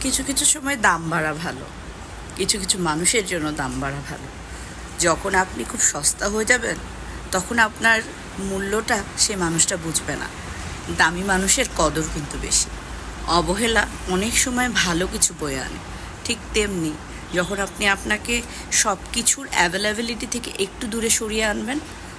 কিছু কিছু সময় দাম বাড়া ভালো। কিছু কিছু মানুষের জন্য দাম বাড়া ভালো। যখন আপনি খুব সস্তা হয়ে যাবেন, তখন আপনার মূল্যটা সে মানুষটা বুঝবে না। দামি মানুষের কদর কিন্তু বেশি। অবহেলা অনেক সময় ভালো কিছু বয়ে আনে। ঠিক তেমনি যখন আপনি আপনাকে সব কিছুর অ্যাভেলেবিলিটি থেকে একটু দূরে সরিয়ে আনবেন,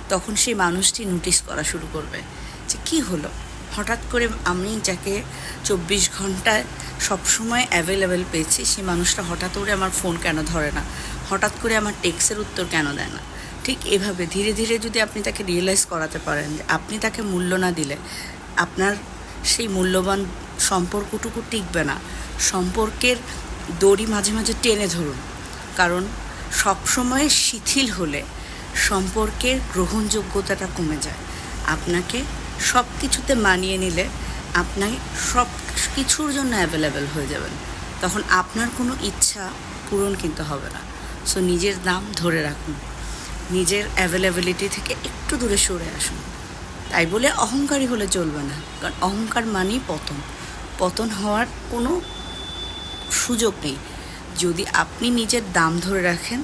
তখন সেই মানুষটি নোটিস করা শুরু করবে যে, কি হলো? হঠাৎ করে আমি যাকে চব্বিশ ঘন্টায় সবসময় অ্যাভেলেবেল পেয়েছি, সেই মানুষটা হঠাৎ করে আমার ফোন কেন ধরে না? হঠাৎ করে আমার টেক্সের উত্তর কেন দেয় না? ঠিক এভাবে ধীরে ধীরে যদি আপনি তাকে রিয়েলাইজ করাতে পারেন যে আপনি তাকে মূল্য না দিলে, আপনার সেই মূল্যবান সম্পর্কটুকু টিকবে না। সম্পর্কের দড়ি মাঝে মাঝে টেনে ধরুন। কারণ সবসময় শিথিল হলে সম্পর্কের গ্রহণযোগ্যতাটা কমে যায়। আপনাকে সব কিছুতে মানিয়ে নিলে আপনি সব কিছুর জন্য অ্যাভেলেবেল হয়ে যাবেন। তখন আপনার কোনো ইচ্ছা পূরণ কিন্তু হবে না। সো নিজের দাম ধরে রাখুন। নিজের অ্যাভেলেবিলিটি থেকে একটু দূরে সরে আসুন। তাই বলে অহংকারী হলে চলবে না। কারণ অহংকার মানেই পতন। পতন হওয়ার কোনো সুযোগ নেই। যদি আপনি নিজের দাম ধরে রাখেন,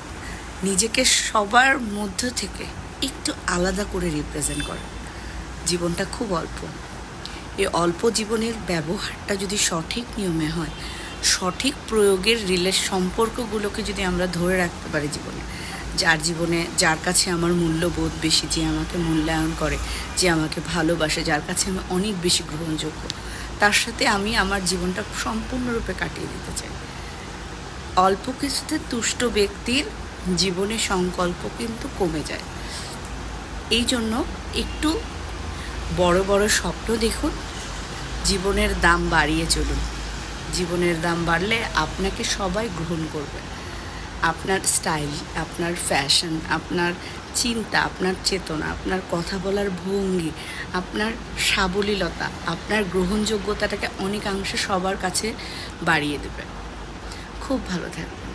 নিজেকে সবার মধ্য থেকে একটু আলাদা করে রিপ্রেজেন্ট করেন। জীবনটা খুব অল্প। এই অল্প জীবনের ব্যবহারটা যদি সঠিক নিয়মে হয়, সঠিক প্রয়োগের রিলের সম্পর্কগুলোকে যদি আমরা ধরে রাখতে পারি জীবনে, যার জীবনে, যার কাছে আমার মূল্যবোধ বেশি, যে আমাকে মূল্যায়ন করে, যে আমাকে ভালোবাসে, যার কাছে আমি অনেক বেশি গ্রহণযোগ্য, তার সাথে আমি আমার জীবনটা সম্পূর্ণরূপে কাটিয়ে দিতে চাই। অল্প কিছুতে তুষ্ট ব্যক্তির জীবনে সংকল্প কিন্তু কমে যায়। এই জন্য একটু বড় বড় স্বপ্ন দেখুন, জীবনের দাম বাড়িয়ে চলুন। জীবনের দাম বাড়লে আপনাকে সবাই গ্রহণ করবে। আপনার স্টাইল, আপনার ফ্যাশন, আপনার চিন্তা, আপনার চেতনা, আপনার কথা বলার ভঙ্গি, আপনার সাবলীলতা, আপনার গ্রহণযোগ্যতাটাকে অনেকাংশে সবার কাছে বাড়িয়ে দেবে। খুব ভালো থাকবে